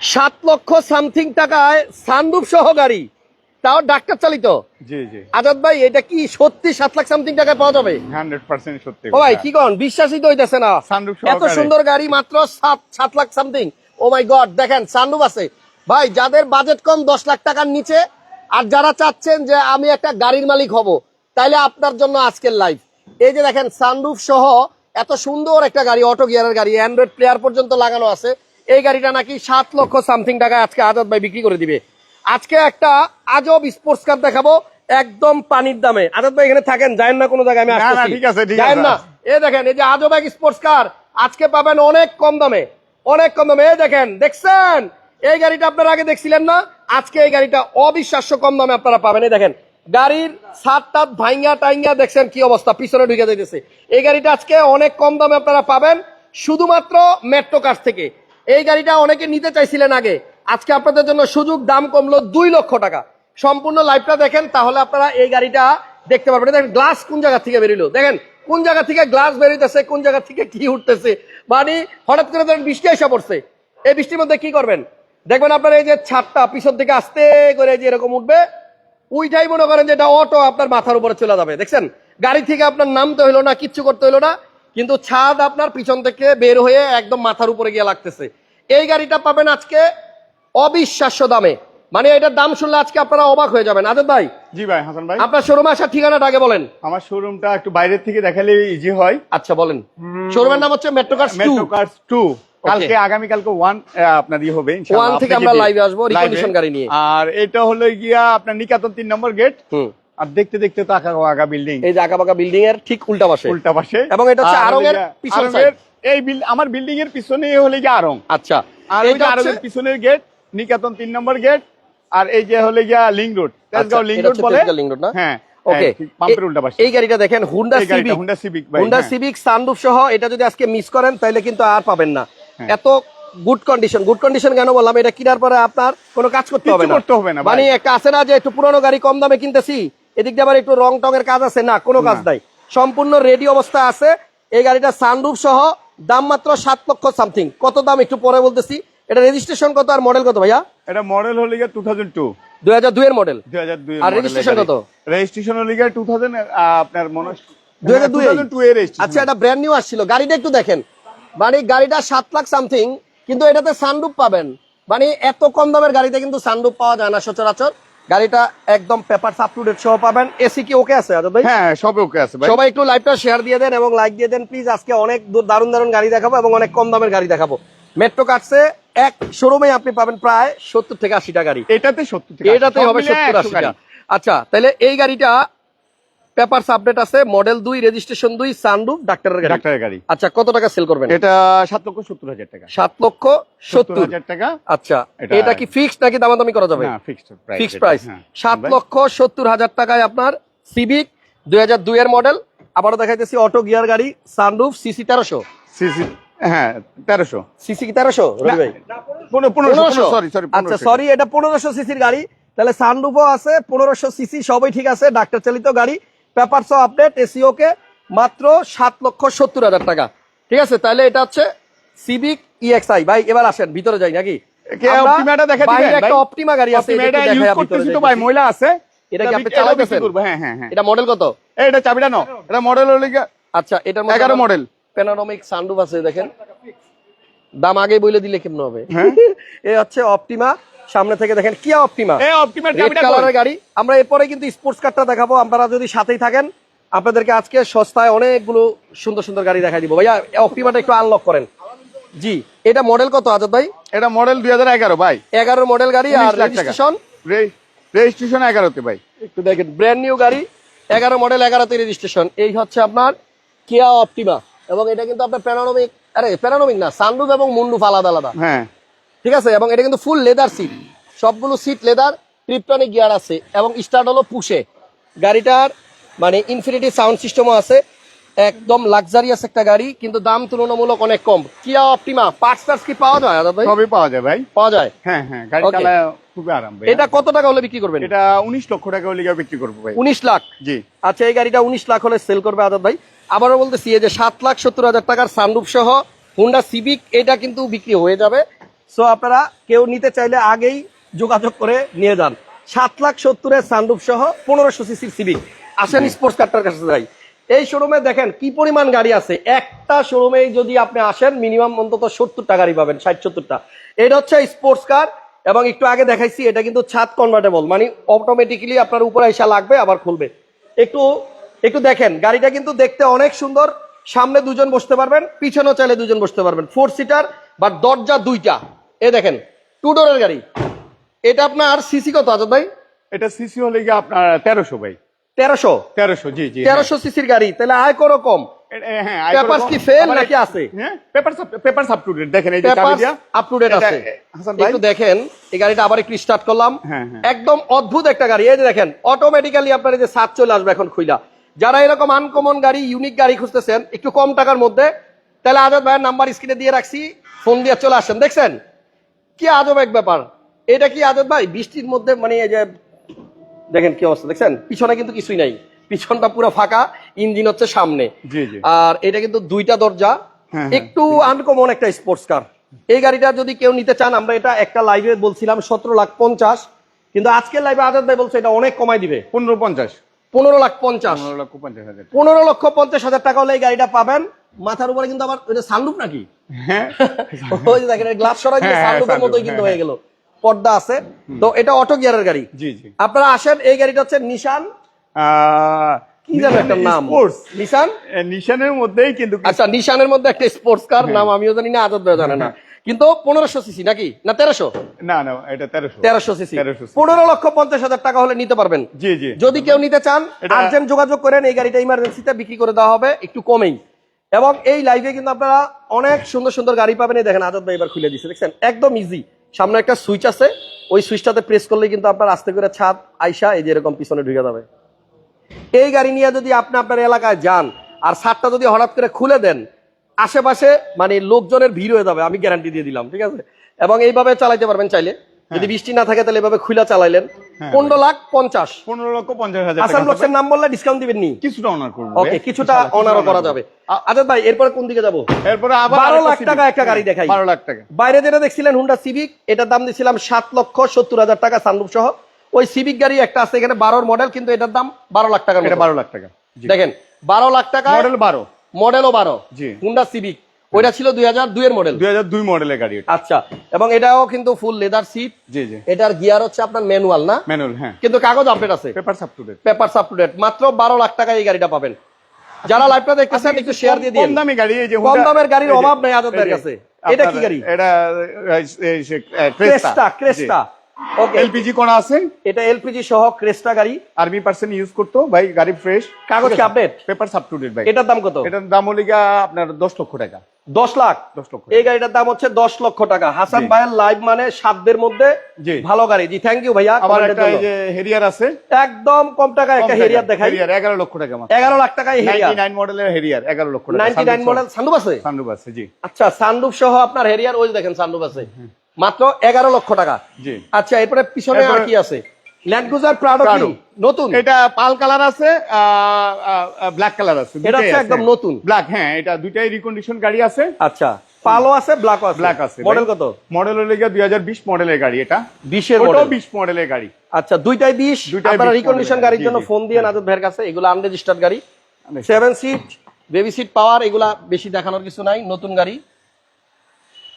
সাত লক্ষ সামথিং টাকায় সানরুফ সহ গাড়ি। তাও ডাক্তার চালিত। জি জি। আজাদ ভাই এটা কি সত্যি সাত লাখ সামথিং টাকায় পাওয়া যাবে? হান্ড্রেড পার্সেন্ট সত্যি। ও ভাই কি কন? বিশ্বাসই তো হইতেছে না। এত সুন্দর গাড়ি মাত্র সাত সাত lakh something. Oh my god দেখেন সানরুফ আছে। ভাই যাদের বাজেট কম দশ লাখ টাকার নিচে আর যারা চাচ্ছেন যে আমি একটা গাড়ির মালিক হব তাইলে আপনার জন্য আজকের লাইভ এই যে দেখেন সানরুফ সহ এত সুন্দর একটা গাড়ি অটো গিয়ারের গাড়ি অ্যান্ড্রয়েড প্লেয়ার পর্যন্ত লাগানো আছে। এই গাড়িটা নাকি সাত লক্ষ সামথিং টাকা আজকে আজাদ ভাই বিক্রি করে দিবে। আজকে একটা আজব স্পোর্টস কার দেখাবো একদম পানির দামে। আজাদ ভাই এখানে থাকেন যায়েন না কোনো জায়গায় আমি ঠিক আছে, ঠিক যায়েন আছে। না। এ দেখেন এই যে আজব এক স্পোর্টস কার আজকে পাবেন অনেক কম দামে। অনেক কম দামে। এই দেখেন দেখছেন? এই গাড়িটা আপনারা আগে দেখছিলেন না? আজকে এই গাড়িটা অবিশ্বাস্য কম দামে আপনারা পাবেন। এই দেখেন গাড়ির সাত টাত ভাইঙ্গা টাইঙ্গা দেখছেন কি অবস্থা? পিছনে ঢুকে যাইতেছে। এই গাড়িটা আজকে অনেক কম দামে আপনারা পাবেন শুধুমাত্র মেট্রো কার থেকে। এই গাড়িটা অনেকে নিতে চাইছিলেন আগে। আজকে আপনাদের জন্য সুযোগ দাম কমলো দুই লক্ষ টাকা। সম্পূর্ণ লাইভটা দেখেন, তাহলে আপনারা এই গাড়িটা দেখতে পারবেন। দেখেন গ্লাস কোন জায়গা থেকে বেরিলো? দেখেন, কোন জায়গা থেকে গ্লাস বেরিতেছে কোন জায়গা থেকে কি উঠতেছে? মানে হঠাৎ করে ধরেন বৃষ্টি এসে পড়ছে। এই বৃষ্টির মধ্যে কি করবেন? দেখবেন আপনার এই যে ছাদটা পিছন থেকে আস্তে করে যে এরকম উঠবে উইটাই মনে করেন যে এটা অটো আপনার মাথার উপরে চলে যাবে। দেখছেন? গাড়ি থেকে আপনার নামতে হইল না, কিচ্ছু করতে হইল না। কিন্তু ছাদ আপনার পিছন থেকে বের হয়ে একদম মাথার উপরে গিয়ে লাগতেছে। এই গাড়িটা পাবেন আজকে অবিশ্বাস্য দামে। মানে এটার দাম শুনলে আজকে আপনারা অবাক হয়ে যাবেন। আজাদ ভাই জি ভাই হাসান ভাই। আপনার শোরুম আসার ঠিকানাটা আগে বলেন। আমার শোরুমটা একটু বাইরের থেকে দেখালে ইজি হয়। আচ্ছা বলেন। শোরুমের নাম হচ্ছে metro cars two metro cars two কালকে আগামী কালকে ওয়ান আপনার ইয়ে হবে One থেকে আমরা এ আসব, recondition গাড়ি নিয়ে। আর এটা হলো গিয়া আপনার নিকাতন তিন নম্বর গেট আর দেখতে দেখতে তো আঁকা আগা বিল্ডিং এই যে আঁকাবাঁকা বিল্ডিং এর ঠিক উল্টা পাশে। উল্টা পাশে। এবং এটা হচ্ছে আর হলো আড়ং-এর গিয়া- পিছন এই বিল- আমার বিল্ডিং এর পিছনে হলে গিয়ে আরং আচ্ছা। আর ওই এটা যে আরং হচ্ছে- পিছনের গেট নিকাতন তিন নম্বর গেট আর এই যে হলে গিয়া link road Tejgaon link road বলে। তেজগাঁও লিংক রোড না? হ্যাঁ ওকে পাম্পের উল্টা পাশে। এই গাড়িটা দেখেন Honda civic Honda civic Honda. Civic sunroof সহ এটা যদি আজকে মিস করেন তাহলে কিন্তু আর পাবেন না। হ্যাঁ। এত গুড কন্ডিশন গুড কন্ডিশন কেন বললাম? এটা কেনার পরে আপনার কোনো কাজ করতে হবে না। মানে একটা আছে না যে একটু পুরনো গাড়ি কম দামে কিনতেছি? এদিক দিয়ে আবার একটু রং টং এর কাজ আছে না কোনো কাজ নাই। সম্পূর্ণ রেডি অবস্থা আছে। এই গাড়িটা সানরুফ সহ দাম মাত্র সাত লক্ষ সামথিং কত দাম একটু পরে বলতেছি। এটা রেজিস্ট্রেশন কত আর মডেল কত ভাইয়া? এটা মডেল হলে গিয়া টু থাউজেন্ড টু দুই হাজার দুই এর মডেল দুই হাজার দুই আর registration কত? রেজিস্ট্রেশন হলে গিয়া টু থাউজেন্ড আপনার মনে দুই হাজার দুই টু এর। আচ্ছা এটা ব্র্যান্ড নিউ আসছিল। গাড়িটা একটু দেখেন। মানে গাড়িটা সাত লাখ সামথিং কিন্তু এটাতে সানরুপ পাবেন। মানে এত কম দামের গাড়িতে কিন্তু সানরুপ পাওয়া যায় না সচরাচর। গাড়িটা একদম পেপারস আপ টু ডেট সহ পাবেন। এসি কি ওকে আছে আজাদ ভাই? হ্যাঁ সব ওকে আছে ভাই। সবাই একটু লাইভটা শেয়ার দিয়ে দেন এবং লাইক দিয়ে দেন প্লিজ আজকে অনেক দূর দারুণ দারুণ গাড়ি দেখাবো এবং অনেক কম দামের গাড়ি দেখাবো। মেট্রো কাটছে এক শোরুমে আপনি পাবেন প্রায় সত্তর থেকে আশিটা গাড়ি। এটাতে সত্তর থেকে এটাতে হবে সত্তর আশিটা আচ্ছা তাহলে এই গাড়িটা পেপার আপডেট আছে মডেল দুই রেজিস্ট্রেশন দুই সানরুফ ডাক্তারের গাড়ি। ডাক্তারের গাড়ি। আচ্ছা কত টাকা সেল করবেন? এটা সাত লক্ষ সত্তর হাজার টাকা। সাত লক্ষ সত্তর। সত্তর হাজার টাকা। আচ্ছা এটা- কি ফিক্সড নাকি দামাদামি করা যাবে? না ফিক্সড প্রাইস ফিক্সড প্রাইস সাত লক্ষ সত্তর হাজার টাকায় আপনার সিভিক দুই হাজার দুই এর মডেল আবারও দেখাইতেছি অটো গিয়ার গাড়ি সানরুফ সিসি তেরোশো। সিসি হ্যাঁ তেরোশো। সিসি কি তেরোশো পনেরোশো সরি সরি আচ্ছা সরি এটা পনেরোশো সিসির গাড়ি। তাহলে সানরুফও আছে পনেরোশো সিসি সবই ঠিক আছে ডাক্তার চালিত গাড়ি। পেপারস আপডেট এসিও কে মাত্র সাত লক্ষ সত্তর হাজার টাকা। ঠিক আছে? তাহলে এটা হচ্ছে সিভিক ইএক্সআই ভাই এবার আসেন ভিতরে যাই নাকি? অপটিমা গাড়ি আছে। ভাই মহিলা আছে। এটা কি আপনি হ্যাঁ হ্যাঁ হ্যাঁ। এটা মডেল কত? এটা চাবিটা নাও। এটা মডেল হলে আচ্ছা এটার 11 model। প্যানোরামিক সানরুফ আছে দেখেন। দাম আগে বলে দিলে কেমন হবে? হ্যাঁ। এই হচ্ছে অপটিমা সামনে থেকে দেখেন কিয়া অপটিমা। কালারের গাড়ি। আমরা এরপরে কিন্তু স্পোর্টস কারটা দেখাবো। আপনারা যদি সাথেই থাকেন আপনাদেরকে আজকে সস্তায় অনেকগুলো সুন্দর সুন্দর গাড়ি দেখাই দিব। ভাইয়া অপটিমাটা একটু আনলক করেন। জি এটা মডেল কত আজাদ ভাই? এটা মডেল দুই হাজার এগারো ভাই। এগারো মডেল গাড়ি আর 19 রেজিস্ট্রেশন রেজিস্ট্রেশন এগারোতে ভাই। একটু দেখেন ব্র্যান্ড নিউ গাড়ি এগারো মডেল এগারোতে রেজিস্ট্রেশন এই হচ্ছে আপনার কিয়া অপটিমা এবং এটা কিন্তু আপনার প্যানোরামিক আরে প্যানোরামিক না সানরুফ এবং মুন্ডুফ আলাদা আলাদা। হ্যাঁ। ঠিক আছে? এবং এটা কিন্তু ফুল লেদার সিট সবগুলো সিট লেদার ক্রিপ্টনিক গিয়ার আছে এবং স্টার্ট হলো পুষে গাড়িটার মানে ইনফিনিটি সাউন্ড সিস্টেমও আছে। একদম লাক্সারিয়াস একটা গাড়ি কিন্তু দাম তুলনামূলক অনেক কম। কিয়া অপটিমা পার্টস টার্টস কি পাওয়া যায় দাদা ভাই? সবই পাওয়া যায় ভাই। পাওয়া যায়? হ্যাঁ হ্যাঁ গাড়ি. চালায় খুবই আরাম ভাই এটা কত টাকা হলে বিক্রি করবেন? এটা উনিশ লক্ষ টাকা হলে বিক্রি করব ভাই। উনিশ লাখ? জি। আচ্ছা এই গাড়িটা উনিশ লাখ হলে সেল করবে আজাদ ভাই। আবারও বলতেছি এই যে সাত লাখ সত্তর হাজার টাকার সানরুফ সহ হুন্ডা সিভিক এটা কিন্তু বিক্রি হয়ে যাবে। সো আপনারা কেউ নিতে চাইলে আগেই যোগাযোগ করে নিয়ে যান। সাত লাখ সত্তরের সানরুফ সহ পনেরোশো সিসির সিভিক আসেন স্পোর্টস কারটার কাছে যাই। এই শোরুমে দেখেন কি পরিমাণ গাড়ি আছে। একটা শোরুমে যদি আপনি আসেন মিনিমাম অন্তত সত্তরটা গাড়ি পাবেন, ষাট, সত্তরটা। এটা হচ্ছে স্পোর্টস কার এবং একটু আগে দেখাইছি, এটা কিন্তু ছাদ কনভার্টেবল মানে অটোমেটিক্যালি আপনার উপরে এসে লাগবে, আবার খুলবে। একটু একটু দেখেন, গাড়িটা কিন্তু দেখতে অনেক সুন্দর। সামনে দুজন বসতে পারবেন, পিছনেও চাইলে দুজন বসতে পারবেন। ফোর সিটার বা দরজা দুইটা। এ দেখেন টু ডোরের গাড়ি। এটা আপনার সিসি কত আজাদ ভাই? এটা সিসি হলে গিয়ে আপনার তেরোশো ভাই। তেরোশো? তেরোশো জি জি তেরোশো সিসির গাড়ি তাহলে আয় করো কম। হ্যাঁ কি fail নাকি আছে? হ্যাঁ paper paper up to date দেখেন এই যে চাবি পেপার দিয়া আপ টু ডেট আছে। একটু দেখেন এই গাড়িটা আবার একটু স্টার্ট করলাম। হ্যাঁ, হ্যাঁ। একদম অদ্ভুত একটা গাড়ি। এই যে দেখেন অটোমেটিক্যালি আপনার এই যে সাত চলে আসবে এখন খুইলা। যারা এরকম আনকমন গাড়ি ইউনিক গাড়ি খুঁজতেছেন একটু কম টাকার মধ্যে তাহলে আজাদ ভাইয়ের নাম্বার স্ক্রিনে দিয়ে রাখছি ফোন দিয়ে চলে আসেন। দেখছেন? কি আজব এক ব্যাপার? এটা কি আজাদ ভাই? বৃষ্টির মধ্যে মানে এই যে দেখেন কি অবস্থা দেখছেন? পিছনে কিন্তু কিছুই নাই। পিছনটা পুরো ফাঁকা ইঞ্জিন হচ্ছে সামনে। আর এটা কিন্তু দুইটা দরজা হ্যাঁ, একটু আনকমন একটা স্পোর্টস কার এই গাড়িটা যদি কেউ নিতে চান আমরা এটা একটা লাইভে বলছিলাম সতেরো লাখ পঞ্চাশ। কিন্তু আজকের লাইভে আজাদ ভাই বলছে এটা অনেক কমাই দিবে। পনেরো পঞ্চাশ। পনেরো লাখ পঞ্চাশ। পনেরো লক্ষ পঞ্চাশ হাজার পনেরো লক্ষ পঞ্চাশ হাজার টাকা হলে এই গাড়িটা পাবেন। মাথার উপরে কিন্তু আবার ওইটা সানরুফ নাকি? হ্যাঁ। ওই দেখেন গ্লাস সরাই দিয়ে হ্যাঁ, হ্যাঁ, মতোই কিন্তু হ্যাঁ, গেল। পর্দা আছে। তো এটা অটো গিয়ারের গাড়ি। জি জি। আপনারা আসেন এই গাড়িটা হচ্ছে নিশান কি যেন একটা নাম। নিশান নিশানের মধ্যেই কিন্তু আচ্ছা নিশানের মধ্যে একটা স্পোর্টস কার নাম আমিও জানি না আজাদ জানে না। কিন্তু পনেরোশো সিসি নাকি? না তেরোশো? না না এটা তেরোশো। তেরোশো সিসি পনেরো লক্ষ পঞ্চাশ হাজার টাকা হলে নিতে পারবেন। জি জি। যদি কেউ নিতে চান আর্জেন্ট যোগাযোগ করেন এই গাড়িটা ইমার্জেন্সিতে বিক্রি করে দেওয়া হবে একটু কমেই। এবং এই লাইভে কিন্তু আপনারা অনেক সুন্দর সুন্দর গাড়ি পাবেন। এই দেখেন আজাদ ভাই এবার খুলে দিচ্ছে দেখছেন? একদম ইজি সামনে একটা সুইচ আছে ওই সুইচটাতে প্রেস করলে কিন্তু আপনার আস্তে করে ছাদ আইসা এই যে এরকম পিছনে ঢুকে যাবে। এই গাড়ি নিয়ে যদি আপনি আপনার এলাকায় যান আর ছাদটা যদি হঠাৎ করে খুলে দেন আশেপাশে মানে লোকজনের ভিড় হয়ে যাবে আমি গ্যারান্টি দিয়ে দিলাম ঠিক আছে? এবং এইভাবে চালাইতে পারবেন চাইলে। যদি বৃষ্টি না থাকে তাহলে এভাবে খুলে চালাইলেন। পনেরো লাখ পঞ্চাশ। পনেরো লক্ষ পঞ্চাশ হাজার আসাম ব্লকসের নাম বললে ডিসকাউন্ট দিবেন নি? কিছুটা অনার করব ওকে কিছুটা অনারও করা যাবে। আজাদ ভাই এরপরে কোন দিকে যাব? এরপরে আবার বারো লাখ টাকা একটা গাড়ি দেখাই। বারো লাখ টাকা। বাইরে যেটা দেখছিলেন হুন্ডা সিভিক এটার দাম দিছিলাম সাত লক্ষ সত্তর হাজার টাকা সানরুফ সহ। ওই সিভিক গাড়ি একটা আছে এখানে বারোর মডেল কিন্তু এটার দাম বারো লাখ টাকা বারো লাখ টাকা। দেখেন বারো লাখ টাকা মডেল বারো। মডেলও বারো। হুন্ডা সিভিক ওইটা ছিল দুই হাজার দুইয়ের মডেল দুই হাজার দুই মডেলের গাড়ি আচ্ছা এবং এটাও কিন্তু ফুল লেদার সিট জি জি। এটার গিয়ার হচ্ছে আপনার ম্যানুয়াল না? ম্যানুয়াল হ্যাঁ। কিন্তু কাগজ আপডেট আছে। Paper up to date paper up to date মাত্র বারো লাখ টাকা এই গাড়িটা পাবেন। যারা লাইভটা দেখতেছেন একটু শেয়ার দিয়ে দিন কম দামি গাড়ি এই যে কম দামের গাড়ির অভাব নাই আজাদ ভাইয়ের এই যে, কাছে। এটা কি গাড়ি? এটা ক্রেস্টা ক্রেস্টা এলপিজি করা আছে? এটা এলপিজি সহ ক্রেস্টা গাড়ি। আর্মি পার্সন ইউজ করতো। ভাই গাড়ি ফ্রেশ কাগজ কি update paper up to date ভাই। এটার দাম কত? এটার দাম হলে গিয়া আপনার দশ লক্ষ টাকা। দশ লাখ? দশ লক্ষ এই গাড়িটার দাম হচ্ছে দশ লক্ষ টাকা। হাসান। ভাইয়ের লাইভ মানে সাতদের মধ্যে জি। ভালো গাড়ি। জি থ্যাংক ইউ ভাইয়া। কমেন্টের একটা এই যে হেরিয়ার আছে। একদম কম টাকায় একটা হেরিয়ার দেখাই। হেরিয়ার এগারো লক্ষ টাকা মাত্র। এগারো লাখ টাকায় হেরিয়ার নাইনটি নাইন মডেলের হেরিয়ার এগারো লক্ষ টাকা। নাইনটি নাইন মডেল সানরুফ আছে? সানরুফ আছে জি। আচ্ছা সানরুফ সহ আপনার হেরিয়ার ওই দেখেন সানরুফ আছে। মাত্র এগারো লক্ষ টাকা। আচ্ছা এরপরে পিছনে আর কি আছে? ল্যান্ড প্রাডো নতুন? এটা পাল কালার আছে ব্ল্যাক কালার আছে এটা হচ্ছে একদম নতুন। ব্ল্যাক হ্যাঁ এটা দুইটাই রিকন্ডিশন গাড়ি আছে। আচ্ছা পালো আছে ব্ল্যাক আছে? ব্ল্যাক আছে। মডেল কত? মডেল হলে গিয়ে দুই হাজার বিশ মডেলের গাড়ি এটা। মডেল মডেলের গাড়ি। আচ্ছা দুইটাই আপনারা রিকন্ডিশন গাড়ির জন্য ফোন দিয়ে নাজদ ভাইয়ের কাছে। এগুলো আনরেজিস্টার্ড গাড়ি। Seven seat baby seat power এগুলা বেশি দেখানোর কিছু নাই নতুন গাড়ি।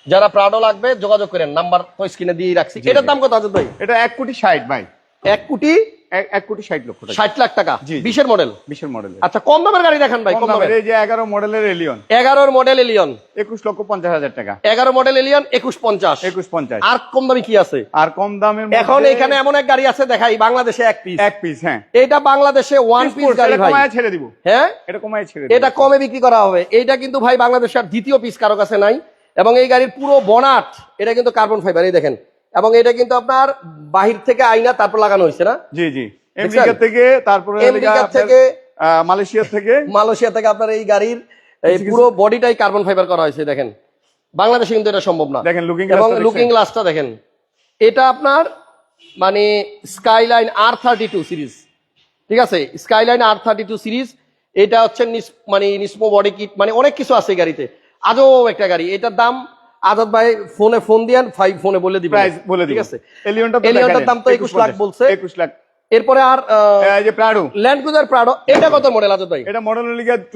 যারা প্রাডো লাগবে যোগাযোগ করেন। নাম্বার তো স্ক্রিনে দিয়ে রাখছি। এটার দাম কত আজদ ভাই? এটা এক কোটি ষাট ভাই। এক কোটি? এক- কোটি ষাট লক্ষ টাকা। ষাট লাখ টাকা। বিশের মডেল বিশের মডেল আচ্ছা কম দামের গাড়ি দেখান ভাই কম দামের। এই যে এগারো মডেলের এলিয়ন এগারোর মডেল এলিয়ন একুশ লক্ষ পঞ্চাশ হাজার টাকা। এগারো মডেল এলিয়ন একুশ পঞ্চাশ। একুশ পঞ্চাশ। আর কম দামি কি আছে? আর কম দামের এখন এখানে এমন এক গাড়ি আছে দেখাই বাংলাদেশে এক পিস এক পিস হ্যাঁ। এটা বাংলাদেশে ওয়ান পিস গাড়ি ভাই। কমায় ছেড়ে দিব। হ্যাঁ? এটা কমায় ছেড়ে এটা কমে বিক্রি করা হবে। এইটা কিন্তু ভাই বাংলাদেশের দ্বিতীয় পিস কারও কাছে নাই। এবং এই গাড়ির পুরো বনাট এটা কিন্তু কার্বন ফাইবার এই দেখেন। এবং এটা কিন্তু আপনার বাহির থেকে আইনা তারপর লাগানো হয়েছে না? জি জি। আমেরিকা থেকে তারপরে আমেরিকা থেকে মালয়েশিয়া থেকে। মালয়েশিয়া থেকে আপনার এই গাড়ির এই পুরো বডিটাই কার্বন ফাইবার করা হয়েছে দেখেন। বাংলাদেশে কিন্তু এটা সম্ভব না। দেখেন, looking এবং লুকিং গ্লাসটা দেখেন। এটা আপনার মানে Skyline R thirty two series ঠিক আছে? Skyline R thirty two series এটা হচ্ছে মানে নিসমো বডি কিট মানে অনেক কিছু আছে গাড়িতে। আজও একটা গাড়ি। এটার দাম আজাদ ভাই ফোনে ফোন দিয়েন ফাইভ ফোনে বলে দিবেন। প্রাইস বলে ঠিক ঠিক আছে? আছে এলিয়নটা এলিয়নটার দাম তো 21 লাখ বলছে। একুশ লাখ। এরপরে আর এই যে প্রাডো ল্যান্ড ক্রুজার প্রাডো এটা কত মডেল আজাদ ভাই? এটা মডেল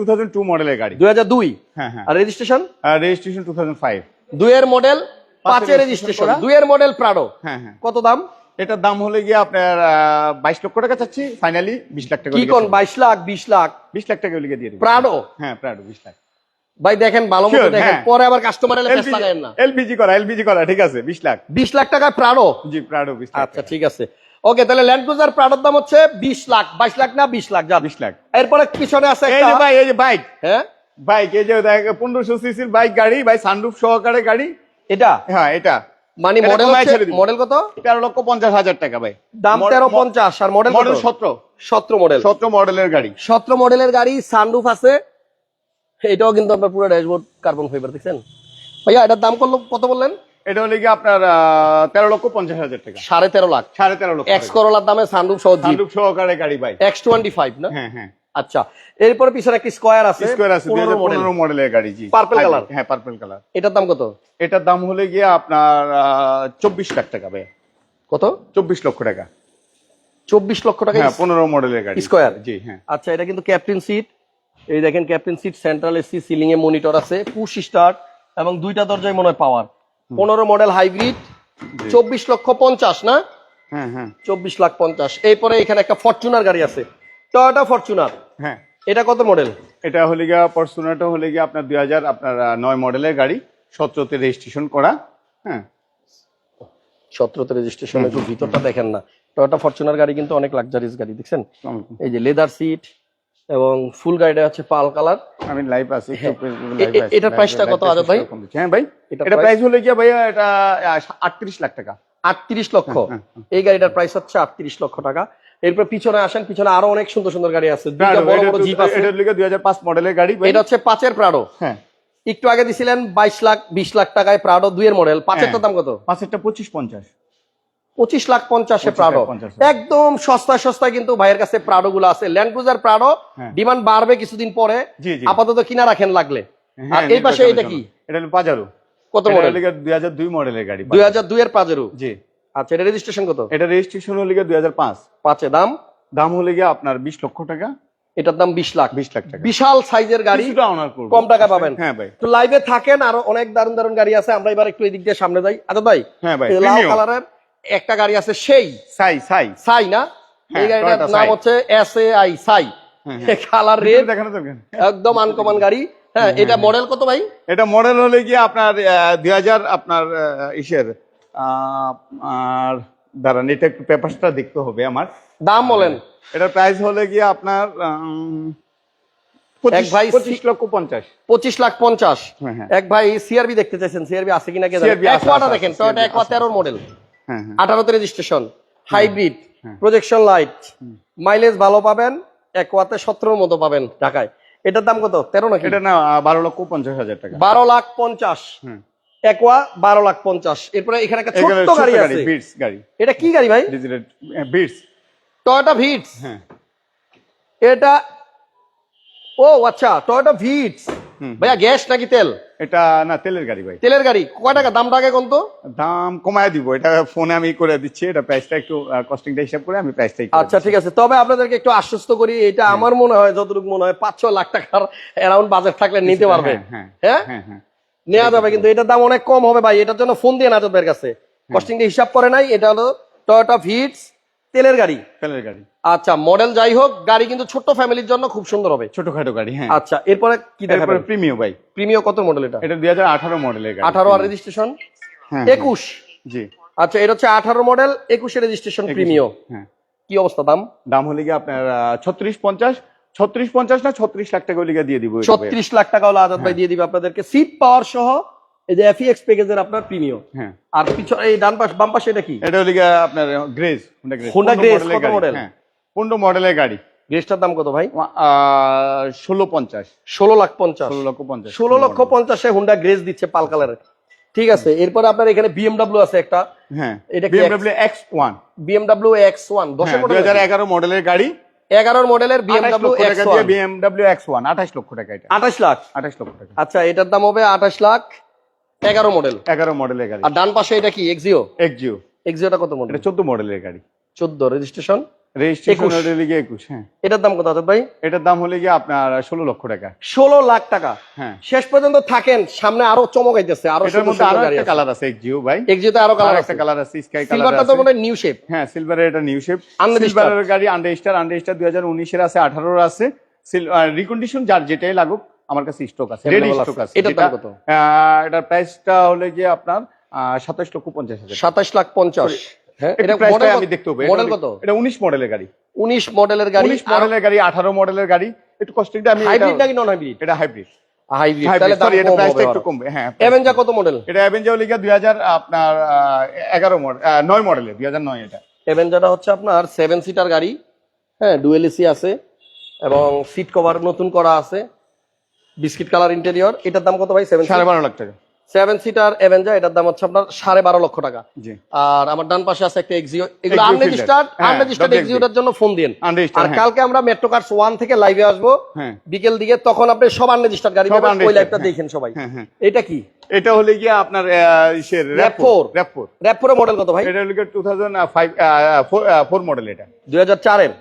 থাউজেন্ড টু মডেলের গাড়ি। দুই হাজার দুই। হ্যাঁ হ্যাঁ। আর রেজিস্ট্রেশন আর রেজিস্ট্রেশন টু থাউজেন্ড ফাইভ দুইয়ের মডেল পাঁচের রেজিস্ট্রেশন করা। দুইয়ের মডেল প্রাডো হ্যাঁ হ্যাঁ। কত দাম? এটার দাম হলে গিয়ে আপনার বাইশ লক্ষ টাকা চাচ্ছি। ফাইনালি বিশ লাখ টাকা কি কোন বাইশ লাখ বিশ লাখ? বিশ লাখ টাকা দিয়ে দিবো। প্রাডো হ্যাঁ প্রাডো বিশ লাখ। ভাই দেখেন ভালো মতো দেখেন হ্যাঁ। পরে আবার কাস্টমার এলে লাগায়েন না। এলপিজি করা এলপিজি করা ঠিক আছে বিশ লাখ। বিশ লাখ টাকায় প্রাডো জি প্রাডো বিশ লাখ আচ্ছা ঠিক আছে। ওকে তাহলে ল্যান্ড ক্রুজার প্রাডোর দাম হচ্ছে বিশ লাখ বাইশ লাখ না বিশ লাখ? যা বিশ লাখ। এরপরে পিছনে আছে এই যে ভাই এই যে বাইক। হ্যাঁ? বাইক এই যে পনেরোশো সিসির বাইক গাড়ি ভাই সানরুফ সহকারে গাড়ি। এটা? হ্যাঁ এটা। মানে মডেল মডেল কত? তেরো লক্ষ পঞ্চাশ হাজার টাকা ভাই। দাম মড- তেরো ম- পঞ্চাশ আর মডেল মডেল সতেরো। সতেরো মডেল সতেরো মডেলের গাড়ি। সতেরো মডেলের গাড়ি সানরুফ আছে। এটাও কিন্তু আপনার পুরো ড্যাশবোর্ড কার্বন ফাইবার দেখছেন? ভাইয়া এটার দাম করল কত বললেন? এটা হলে কি আপনার তেরো লক্ষ পঞ্চাশ হাজার টাকা। সাড়ে তেরো লাখ। সাড়ে তেরো লক্ষ। এক্স করোলার দামে সানরুফ সহ সানরুফ সহকারে গাড়ি ভাই। এক্স টোয়েন্টি ফাইভ না? হ্যাঁ হ্যাঁ। আচ্ছা এরপরে পিছনে একটা স্কোয়ার আছে স্কোয়ার আছে দুই হাজার মডেল পনেরো মডেলের গাড়ি জি। Purple color? হ্যাঁ পার্পল কালার এটার দাম কত? এটার দাম হলে গিয়ে আপনার চব্বিশ লাখ টাকা ভাই কত? চব্বিশ লক্ষ টাকা। চব্বিশ লক্ষ টাকা হ্যাঁ পনেরো মডেলের গাড়ি। Square? জি হ্যাঁ। আচ্ছা এটা কিন্তু ক্যাপ্টেন সিট এই দেখেন captain seat central AC ceiling এ মনিটর আছে পুশ স্টার্ট এবং দুইটা দরজায় মনে হয় পাওয়ার পনেরো মডেল হাইব্রিড চব্বিশ লক্ষ পঞ্চাশ না? হ্যাঁ হ্যাঁ। চব্বিশ লাখ পঞ্চাশ। এরপরে এখানে একটা ফরচুনার গাড়ি আছে। টয়োটা ফরচুনার হ্যাঁ। এটা কত মডেল এটা হলে গিয়া ফরচুনারটা হলে গিয়ে আপনার দুই হাজার আপনার নয় মডেলের গাড়ি সতেরোতে রেজিস্ট্রেশন করা হ্যাঁ। সতেরোতে রেজিস্ট্রেশন একটু ভিতরটা দেখেন না। টয়োটা ফরচুনার গাড়ি কিন্তু অনেক লাক্সারিস গাড়ি দেখছেন? এই যে লেদার সিট এবং ফুল গাড়িটা হচ্ছে পাল কালার। আমি লাইভ আছি হ্যাঁ। এ- এটার price টা কত আজাদ ভাই? হ্যাঁ ভাই এটা প্রাইস হলে গিয়া ভাইয়া এটা আটত্রিশ লাখ টাকা। আটত্রিশ লক্ষ। হ্যাঁ, এই গাড়িটার প্রাইস হচ্ছে আটত্রিশ লক্ষ টাকা। এরপর পিছনে আসেন পিছনে আরও অনেক সুন্দর সুন্দর গাড়ি আছে। দুইটা বড় বড় জিপ আছে। এটা দুই হাজার পাঁচ মডেলের গাড়ি ভাই। এটা হচ্ছে পাঁচের প্রাডো হ্যাঁ। একটু আগে দিছিলেন বাইশ লাখ বিশ লাখ টাকায় প্রাডো দুইয়ের মডেল পাঁচের হ্যাঁ। দাম কত? পাঁচেরটা পঁচিশ পঞ্চাশ। পঁচিশ লাখ পঞ্চাশে প্রাডো একদম সস্তায় সস্তায় কিন্তু ভাইয়ের কাছে প্রাডো গুলো আছে ল্যান্ড ক্রুজার প্রাডো। ডিমান্ড বাড়বে কিছুদিন পরে। আপাতত কিনা রাখেন লাগলে। আর হ্যাঁ, এই পাশে এটা কি? এটা হলো পাজারো কত মডেল দুই হাজার দুই মডেলের গাড়ি দুই হাজার দুই এর পাজেরু জি। আচ্ছা এটা রেজিস্ট্রেশন কত? এটা রেজিস্ট্রেশন হলে গিয়ে দুই হাজার পাঁচ। পাঁচে দাম? দাম হলে গিয়ে আপনার বিশ লক্ষ টাকা। এটার দাম বিশ লাখ। বিশ লাখ টাকা। বিশাল সাইজের গাড়ি। কম টাকা পাবেন। হ্যাঁ ভাই। তো লাইভে থাকেন আরও অনেক দারুণ দারুণ গাড়ি আছে। আমরা এবার একটু এদিক দিয়ে সামনে যাই। আচ্ছা ভাই। হ্যাঁ ভাই। লাল। কালারের একটা গাড়ি আছে সেই। সাই সাই। সাই না? হ্যাঁ, এই গাড়িটার নাম হচ্ছে এস এ আই সাই। হ্যাঁ, হ্যাঁ। কালার রেড একদম আনকমন গাড়ি। হ্যাঁ এটা মডেল কত ভাই? এটা মডেল হলে গিয়ে আপনার দুই হাজার আপনার ইসের আর দাঁড়ান এটা একটু পেপারসটা দেখতে হবে আমার। দাম বলেন। এটার প্রাইস হলে গিয়ে আপনার এক ভাই পঁচিশ লক্ষ পঞ্চাশ। পঁচিশ লাখ পঞ্চাশ। হ্যাঁ, হ্যাঁ। এক ভাই সিআরবি দেখতে চাইছেন। সিআরবি আছে কিনা কে দেখেন টয়োটা CRV তেরোর মডেল হ্যাঁ হ্যাঁ আঠারোতে registration hybrid. Projection light mileage ভালো পাবেন একোয়াতে সতেরোর মতো পাবেন ঢাকায়। এটার দাম কত? তেরো নাকি? এটা না বারো লক্ষ পঞ্চাশ হাজার টাকা। বারো লাখ পঞ্চাশ। একোয়া বারো লাখ পঞ্চাশ। এরপরে এখানে একটা ছোট্ট গাড়ি আছে। বিটস গাড়ি। এটা কি গাড়ি ভাই? বিটস টয়োটা ভিটস হ্যাঁ। এটা ও আচ্ছা টয়োটা ভিটস। ভাইয়া গ্যাস নাকি তেল? এটা না তেলের গাড়ি ভাই। তেলের গাড়ি। কয় টাকা? দামটা আগে কোন তো দাম কমায় দিব। এটা ফোনে আমি করে দিচ্ছি। এটা প্রাইসটা একটু কস্টিংটা হিসাব করে আমি প্রাইসটাই আচ্ছা ঠিক আছে। তবে আপনাদেরকে একটু আশ্বস্ত করি এটা আমার মনে হয় যতটুকু মনে হয় পাঁচ ছ লাখ টাকার অ্যারাউন্ড বাজেট থাকলে নিতে পারবে। হ্যাঁ হ্যাঁ হ্যাঁ? হ্যাঁ নেওয়া যাবে কিন্তু এটার দাম অনেক কম হবে ভাই। এটার জন্য ফোন দিয়ে না তোদের কাছে। কস্টিং হিসাব করে নাই এটা হলো টয়োটা ভিটস তেলের গাড়ি? তেলের গাড়ি। আচ্ছা মডেল যাই হোক গাড়ি কিন্তু ছোট্ট ফ্যামিলির জন্য খুব সুন্দর হবে। ছোটখাটো গাড়ি হ্যাঁ। আচ্ছা এরপরে কি দেখাবেন? প্রিমিয়াম ভাই প্রিমিয় কত মডেল এটা? এটা দুই হাজার আঠারো মডেলের গাড়ি। আঠারো আর রেজিস্ট্রেশন হ্যাঁ, একুশ? জি। আচ্ছা এটা হচ্ছে আঠারো মডেল একুশে রেজিস্ট্রেশন প্রিমিয় হ্যাঁ। কি অবস্থা দাম? দাম হলে কি আপনার ছত্রিশ পঞ্চাশ ছত্রিশ পঞ্চাশ না ছত্রিশ লাখ টাকা দিয়ে দিব। ছত্রিশ লাখ টাকা হলো আজাদ ভাই দিয়ে দিবে আপনাদেরকে। সিট পাওয়ার সহ এই যে এফিএক্স প্যাকেজের আপনার হ্যাঁ। আর পিছনে এই ডান পাশ বাম পাশে এটা কি? এটা হলে আপনার গ্রেজ হুন্ডা গ্রেজ কত model? হ্যাঁ মডেলের গাড়ি। গ্রেসটার দাম কত ভাই? ষোলো পঞ্চাশ। ষোলো লাখ পঞ্চাশ। ষোলো লক্ষ পঞ্চাশ। ষোলো লক্ষ পঞ্চাশে হুন্ডা গ্রেস দিচ্ছে পাল কালারের ঠিক আছে এরপরে আপনার এখানে বিএমডাব্লিউ আছে একটা। হ্যাঁ এটা BMW X one BMW X one দুই মডেল হাজার এগারো মডেলের গাড়ি। এগারোর মডেলের বিএমডাব্লিউ এক্স টাকা এক্স ওয়ান আঠাশ লক্ষ টাকা এটা। আঠাশ লাখ? আঠাশ লক্ষ টাকা। আচ্ছা এটার দাম হবে আঠাশ লাখ। এগারো মডেল এগারো মডেলের গাড়ি। আর ডান পাশে এটা কি এক্সিও এক্সিও এক্সিওটা কত মডেল এটা চোদ্দ মডেলের গাড়ি। চোদ্দ রেজিস্ট্রেশন রেজিস্ট্রেশন হলে গিয়ে একুশ হ্যাঁ। এটার দাম কত ভাই? এটার দাম হলে গিয়ে আপনার ষোলো লক্ষ টাকা। ষোলো লাখ টাকা। হ্যাঁ। শেষ পর্যন্ত থাকেন সামনে আরও চমকাইতেছে আরও এটার মধ্যে আরও একটা কালার আছে এক্সিও ভাই। এক্সিওতে আরও কালার একটা কালার আছে স্কাই কালার সিলভারটা তো মনে নিউ শেপ হ্যাঁ সিলভারের এটা নিউ শেপ সিলভারের গাড়ি আন্ডার স্টার আন্ডার স্টার দুই হাজার উনিশের আছে আঠারোর আছে। রিকন্ডিশন যার যেটাই লাগুক আমার কাছে স্টক আছে রেডি স্টক আছে। আছে। দাম কত? এটার প্রাইসটা হলে গিয়ে আপনার সাতাশ লক্ষ পঞ্চাশ হাজার। সাতাশ লাখ পঞ্চাশ। হ্যাঁ এটা প্রাইসটা আমি দেখতে হবে। মডেল কত? এটা উনিশ মডেলের গাড়ি। উনিশ মডেলের গাড়ি। উনিশ মডেলের গাড়ি আঠারো মডেলের গাড়ি। একটু কস্টিংটা আমি হাইব্রিড এটা- নাকি নন হাইব্রিড এটা হাইব্রিড হাইব্রিড তাহলে দাম এটা প্রাইসটা একটু কমবে। হ্যাঁ কত মডেল এটা আপনার এগারো মডেল মডেলের এটা। হচ্ছে আপনার সেভেন সিটার গাড়ি। হ্যাঁ ডুয়েল এসি আছে এবং সিট কভার নতুন করা আছে। বিস্কিট কালার ইন্টেরিয়র এটার দাম কত ভাই? সেভেন সাড়ে বারো লাখ টাকা। সেভেন সিটার অ্যাভেঞ্জার এটার দাম হচ্ছে আপনার সাড়ে বারো লক্ষ টাকা। আর আমার ডান পাশে আছে একটা এক্সিও এগুলো আনরেজিস্টার্ড আনরেজিস্টার্ড এক্সিওটার জন্য ফোন দিন আর হ্যাঁ। কালকে আমরা মেট্রো কার্স ওয়ান থেকে লাইভে আসব। হ্যাঁ। বিকেল দিকে তখন আপনি সব আনরেজিস্টার্ড গাড়ি পাবেন। ওই লাইভটা হ্যাঁ। দেখেন সবাই। এটা কি? এটা হলে গিয়ে আপনার ইসের RAV4 র্যাপফোর র্যাপোর মডেল কত ভাই? এটা হলে গিয়ে two thousand five four model এটা। দুই হাজার চারের।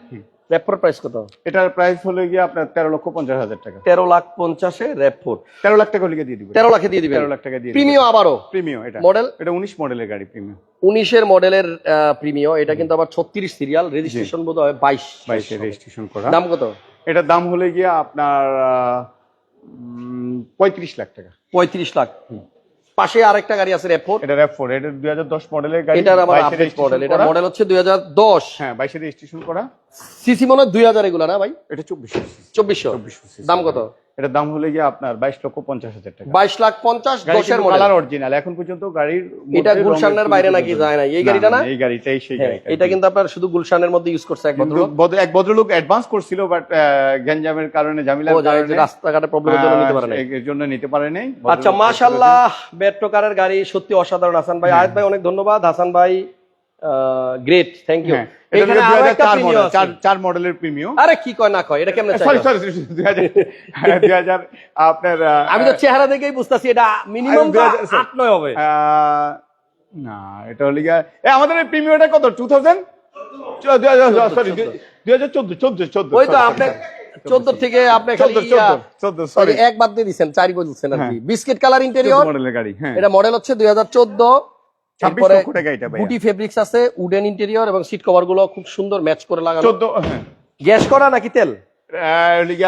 র্যাপোর প্রাইস কত? এটার প্রাইস হলে গিয়ে আপনার তেরো লক্ষ পঞ্চাশ হাজার টাকা। তেরো লাখ পঞ্চাশে র্যাপোর তেরো লাখ টাকা হলে দিয়ে দিবে তেরো লাখে দিয়ে দিবেন? তেরো লাখ টাকা দিয়ে প্রিমিও আবারও? প্রিমিয়াম এটা। মডেল এটা উনিশ মডেলের গাড়ি প্রিমিয়াম উনিশের মডেলের প্রিমিও এটা কিন্তু আবার ছত্রিশ সিরিয়াল রেজিস্ট্রেশন বোধ হয় বাইশ। বাইশে রেজিস্ট্রেশন করা। দাম কত? এটার দাম হলে গিয়ে আপনার পঁয়ত্রিশ লাখ টাকা। পঁয়ত্রিশ লাখ। পাশে আরেকটা গাড়ি আছে র্যাপোর এটা র্যাপ এটা দুই হাজার দশ মডেলের গাড়ি এটা আবার আপডেট মডেল এটা মডেল হচ্ছে দুই হাজার দশ। হ্যাঁ বাইশে রেজিস্ট্রেশন করা। সিসি মনে হয় দুই হাজার এগুলো না ভাই? এটা চব্বিশশো। চব্বিশশো। চব্বিশশো দাম কত? এটার দাম হলে গিয়ে আপনার বাইশ লক্ষ পঞ্চাশ হাজার টাকা। বাইশ লাখ পঞ্চাশ দশের কালার অরিজিনাল এখন পর্যন্ত গাড়ির এটা গুলশানের বাইরে নাকি যায় না? এই গাড়িটা না এই গাড়িটাই সেই হ্যাঁ, গাড়িটা এটা কিন্তু আপনার শুধু গুলশানের মধ্যে ইউজ করছে এক ভদ্রলোক এক ভদ্রলোক অ্যাডভান্স করছিল বাট গ্যাঞ্জামের কারণে ঝামেলার কারণে রাস্তাঘাটে প্রবলেমের জন্য নিতে পারে না এর জন্য নিতে পারে নাই। আচ্ছা মাশাল্লাহ মেট্রো কারের গাড়ি সত্যি অসাধারণ। হাসান ভাই আয়াত ভাই অনেক ধন্যবাদ। হাসান ভাই গ্রেট থ্যাংক ইউ এখানে আরও একটা প্রিমিয়াম চার চার মডেলের প্রিমিয়াম আরে কি কয় না কয় এটা কেমনে সরি চাই? আপনার আমি তো চেহারা দেখেই বুঝতাছি এটা মিনিমাম আমি 2000 আট নয় হবে। আহ, না এটা হলে গিয়ে এ আমাদের কত? সরি দুই হাজার চোদ্দ চোদ্দ। চোদ্দ ওই তো আপনি থেকে আপনি খালি সরি এক বাদ দিয়ে দিচ্ছেন চারি বলছেন আর কি। বিস্কিট কালার ইন্টেরিয়র মডেলের গাড়ি হ্যাঁ। এটা মডেল হচ্ছে দুই হাজার চোদ্দ। ছাব্বিশ তারপরে বুটি ফেব্রিক্স আছে উডেন ইন্টেরিয়র এবং সিট কভারগুলো খুব সুন্দর ম্যাচ করে লাগানো। হ্যাঁ। গ্যাস করা নাকি তেল?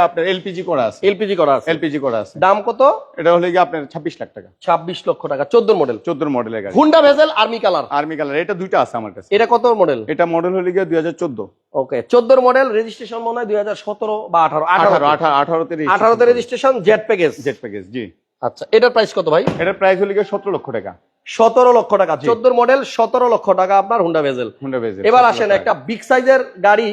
আপনার এলপিজি করা আছে। এলপিজি করা আছে। এলপিজি করা আছে। দাম কত? এটা হলে গিয়ে আপনার ছাব্বিশ লাখ টাকা। ছাব্বিশ লক্ষ টাকা চোদ্দ মডেল চোদ্দ মডেলের গাড়ি। Honda Vezel army colour army colour এটা দুইটা আছে আমার কাছে। এটা কত মডেল এটা মডেল হলে গিয়ে দুই হাজার চোদ্দ। ওকে চোদ্দোর মডেল রেজিস্ট্রেশন মনে হয় দুই হাজার সতেরো বা আঠারো। আঠারো আঠারো আঠারো আঠারোতে আঠারোতে registration jet package jet package জি। আচ্ছা এটার প্রাইস কত ভাই? এটার প্রাইস হলে গিয়ে সতেরো লক্ষ টাকা। সতেরো লক্ষ টাকা চোদ্দোর মডেল সতেরো লক্ষ টাকা আপনার হুন্ডা ভেজেল হুন্ডা বেজে এবার আসেন একটা বিগ সাইজের গাড়ি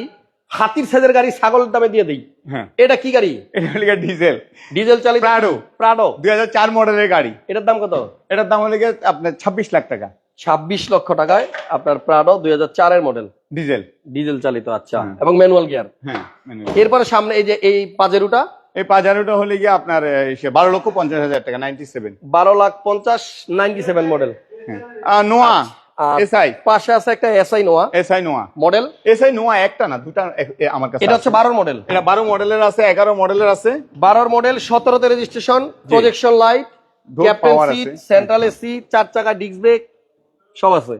হাতির সাইজের গাড়ি ছাগলের দামে দিয়ে দিই। হ্যাঁ। এটা কি গাড়ি? এটা হলে ডিজেল ডিজেল চালিত প্রাডো প্রাডো দুই হাজার চার মডেলের গাড়ি। এটার দাম কত? এটার দাম হলে গিয়ে আপনার ছাব্বিশ লাখ টাকা। ছাব্বিশ লক্ষ টাকায় আপনার প্রাডো দুই হাজার চারের মডেল ডিজেল ডিজেল চালিত আচ্ছা। এবং ম্যানুয়াল গিয়ার হ্যাঁ। এরপরে সামনে এই যে এই পাজেরুটা এই পাঁচ পাজারোটা হলে গিয়ে আপনার বারো লক্ষ পঞ্চাশ হাজার টাকা নাইনটি সেভেন বারো লাখ পঞ্চাশ ninety seven model Noah SI. পাশে আছে একটা SI Noah. SI Noah. Model SI Noah একটা না দুটা আমার কাছে এটা হচ্ছে মডেল এটা মডেলের আছে এগারো মডেলের আছে। বারোর model সতেরোতে registration projection light Door captain seat আছে। সেন্ট্রাল এসি চার চাকা ডিস্ক ব্রেক সব আছে।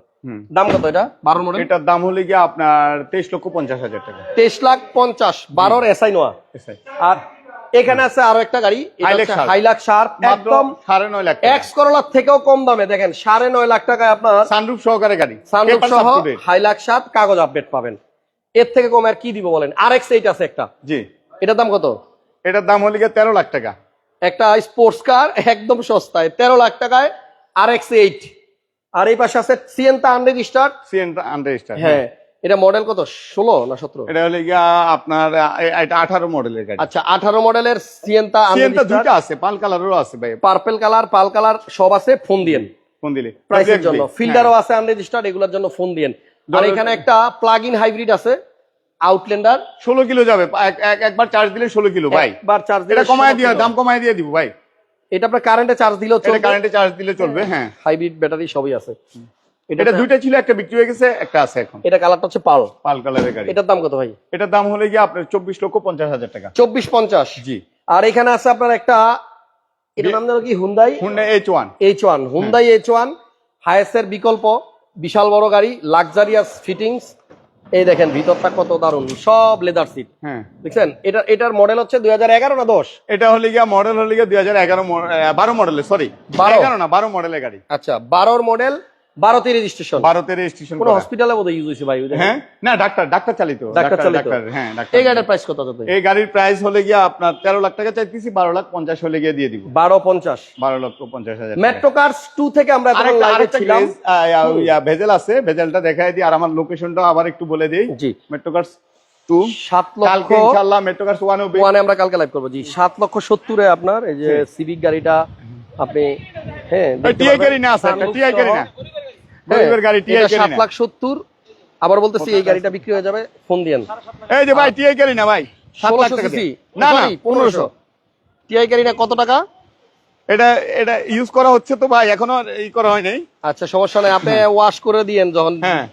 দাম কত এটা? বারোর মডেল এটার দাম হলে গিয়ে আপনার তেইশ লক্ষ পঞ্চাশ হাজার টাকা। তেইশ লাখ পঞ্চাশ বারোর এসআই নোয়া। এসআই। আর এখানে আছে আরও একটা গাড়ি হাইলাক শার্প একদম সাড়ে নয় লাখ এক্স করোলার থেকেও কম দামে দেখেন সাড়ে নয় লাখ টাকায় আপনার সানরুফ সহকারে গাড়ি। সানরুফ সহ। হাইলাক শার্প কাগজ আপডেট পাবেন। এর থেকে কম আর কি দিব বলেন? আর এক্স এইট আছে একটা। জি। এটার দাম কত? এটার দাম হলে গিয়ে তেরো লাখ টাকা। একটা স্পোর্টস কার একদম সস্তায় তেরো লাখ টাকায় আর এক্স এইট আর এই পাশে আছে সিএনটা আনরেজিস্টার্ড সিএন আন্ডারস্টার হ্যাঁ। এটা মডেল কত? ষোলো না সতেরো? এটা হলে গিয়া আপনার এটা আঠারো মডেলের গাড়ি। আচ্ছা আঠারো মডেলের সিএনটা সিএনটা দুইটা আছে পাল কালারেরও আছে ভাই। পার্পেল কালার পাল কালার সব আছে ফোন দিয়েন ফোন দিলে প্রাইসের জন্য। ফিল্ডারও আছে আনরেজিস্টার্ড এগুলোর জন্য ফোন দিয়েন আর এখানে একটা প্লাগ ইন হাইব্রিড আছে আউটল্যান্ডার ষোলো কিলো যাবে এক- এক- একবার চার্জ দিলে ষোলো কিলো ভাই। একবার চার্জ এটা কমায় দিয়ে দাম কমায় দিয়ে দিব ভাই। এটা আপনার কারেন্টে চার্জ দিলেও চলবে। কারেন্টে চার্জ দিলে চলবে হ্যাঁ। হাইব্রিড ব্যাটারি সবই আছে। এটা দুইটা ছিল একটা বিক্রি হয়ে গেছে একটা আছে এখন। এটা কালারটা হচ্ছে পাল। পাল কালারের গাড়ি। এটার দাম কত ভাই? এটার দাম হলে গিয়ে আপনার চব্বিশ লক্ষ পঞ্চাশ হাজার টাকা। চব্বিশ পঞ্চাশ। জি। আর এখানে আছে আপনার একটা এটার নাম কি? Hyundai Hyundai H one H one Hyundai H one হায়েসের বিকল্প বিশাল বড় গাড়ি লাক্সারিয়াস ফিটিংস এই দেখেন ভিতরটা কত দারুণ সব লেদার সিট হ্যাঁ। দেখছেন? এটা এটার মডেল হচ্ছে দুই হাজার এগারো না দশ? এটা হলে গিয়া মডেল হলে গিয়া দুই হাজার এগারো বারো মডেলে সরি বারো? এগারো না বারো মডেলের গাড়ি। আচ্ছা বারোর মডেল রেজিস্ট্রেশন রেজিস্ট্রেশন কোন হসপিটালে বোধহয় ইউজ হয়েছে ভাই হ্যাঁ? না ডাক্তার ডাক্তার চালিত ডাক্তার চালিত। হ্যাঁ ডাক্তার এই গাড়ির প্রাইস কত এই গাড়ির প্রাইস হলে গিয়া আপনার তেরো লাখ টাকা চাইতেছি লাখ পঞ্চাশ হলে গিয়ে দিয়ে দিব। লক্ষ হাজার মেট্রো কার্স থেকে আমরা এখন লাইভে ছিলাম। ইয়া- ভেজেল আছে ভেজেলটা দেখাই দিই আর আমার লোকেশনটা আবার একটু বলে দিই। জি। মেট্রো কার্স টু সাত লক্ষ ইনশাআল্লাহ মেট্রো কার্স হবে। আমরা কালকে লাইভ করব জি। সাত লক্ষ সত্তরে আপনার এই যে সিভিক গাড়িটা আপনি হ্যাঁ টিআই গাড়ি না আছে টিআই গাড়ি না। গরিবের গাড়ি টিআই এটা গাড়ি সাত লাখ সত্তর আবার বলতেছি এই গাড়িটা বিক্রি হয়ে যাবে ফোন দিয়েন এই যে ভাই টিআই গাড়ি না ভাই সাত লাখ টাকা না না পনেরোশো। টিআই গাড়ি না কত টাকা? এটা এটা ইউজ করা হচ্ছে তো ভাই এখনও ই করা হয় নাই আচ্ছা সমস্যা নাই আপনি ওয়াশ করে দিয়েন যখন হ্যাঁ।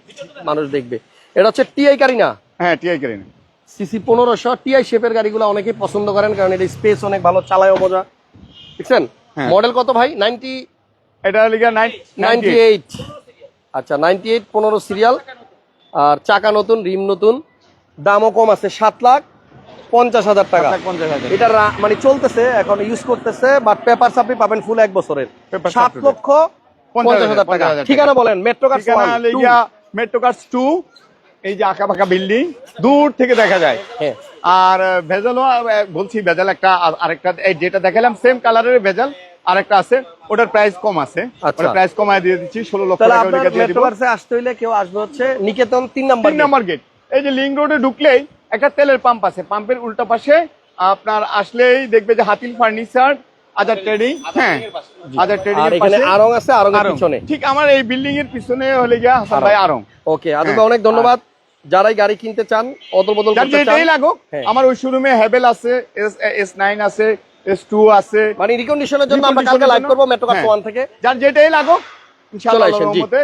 মানুষ দেখবে। এটা হচ্ছে টিআই গাড়ি না? হ্যাঁ টিআই গাড়ি না। সিসি পনেরোশো টিআই শেপের গাড়িগুলো অনেকেই পছন্দ করেন কারণ এটা স্পেস অনেক ভালো চালায়ও মজা। দেখছেন? হ্যাঁ। মডেল কত ভাই? নাইনটি এটা নাইনটি এইট আচ্ছা নাইনটি এইট পনেরো সিরিয়াল আর চাকা নতুন রিম নতুন। দামও কম আছে সাত লাখ পঞ্চাশ হাজার টাকা। এটা মানে চলতেছে এখন ইউজ করতেছে বাট পেপার আপনি পাবেন ফুল এক বছরের। সাত লক্ষ পঞ্চাশ হাজার টাকা। ঠিকানা বলেন metro card metro cars two এই যে আঁকা পাকা বিল্ডিং দূর থেকে দেখা যায়। হ্যাঁ। আর ভেজালও বলছি ভেজাল একটা আরেকটা এই যেটা দেখালাম সেম কালারের ভেজাল আরেকটা আছে ওটার প্রাইস কম আছে। আচ্ছা। প্রাইস কমায় দিয়ে দিচ্ছি ষোলো লক্ষ টাকা দিয়ে দিব। আসতে হইলে কেউ আসবে হচ্ছে নিকেতন তিন নাম্বার তিন নাম্বার গেট এই যে লিঙ্ক রোডে ঢুকলেই একটা তেলের পাম্প আছে। পাম্পের উল্টা পাশে আপনার আসলেই দেখবে যে হাতিল ফার্নিচার আজার ট্রেডিং হ্যাঁ আজার ট্রেডিং আর এখানে আরং আছে আরং এর পিছনে। ঠিক আমার এই বিল্ডিং এর পিছনে হলে গিয়া হাসান ভাই আরং ওকে আদকে অনেক ধন্যবাদ। যারাই গাড়ি কিনতে চান অদল বদল করতে চান যেটাই লাগুক হ্যাঁ। আমার ওই শোরুমে হ্যাভেল আছে এস এস নাইন আছে এস টু আছে। মানে রিকন্ডিশনের জন্য আমরা কালকে লাইভ করব মেট্রো হ্যাঁ। থেকে। যার যেটাই লাগো ইনশাআল্লাহ রহমতে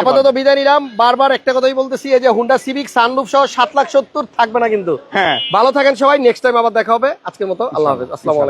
আপাতত বিদায় নিলাম। বারবার একটা কথাই বলতেছি এই যে হুন্ডা সিভিক সানরুফ সহ সাত লাখ সত্তর থাকবে না কিন্তু। হ্যাঁ। ভালো থাকেন সবাই নেক্সট টাইম আবার দেখা হবে। আজকের মতো আল্লাহ হাফেজ। আসসালামু আলাইকুম।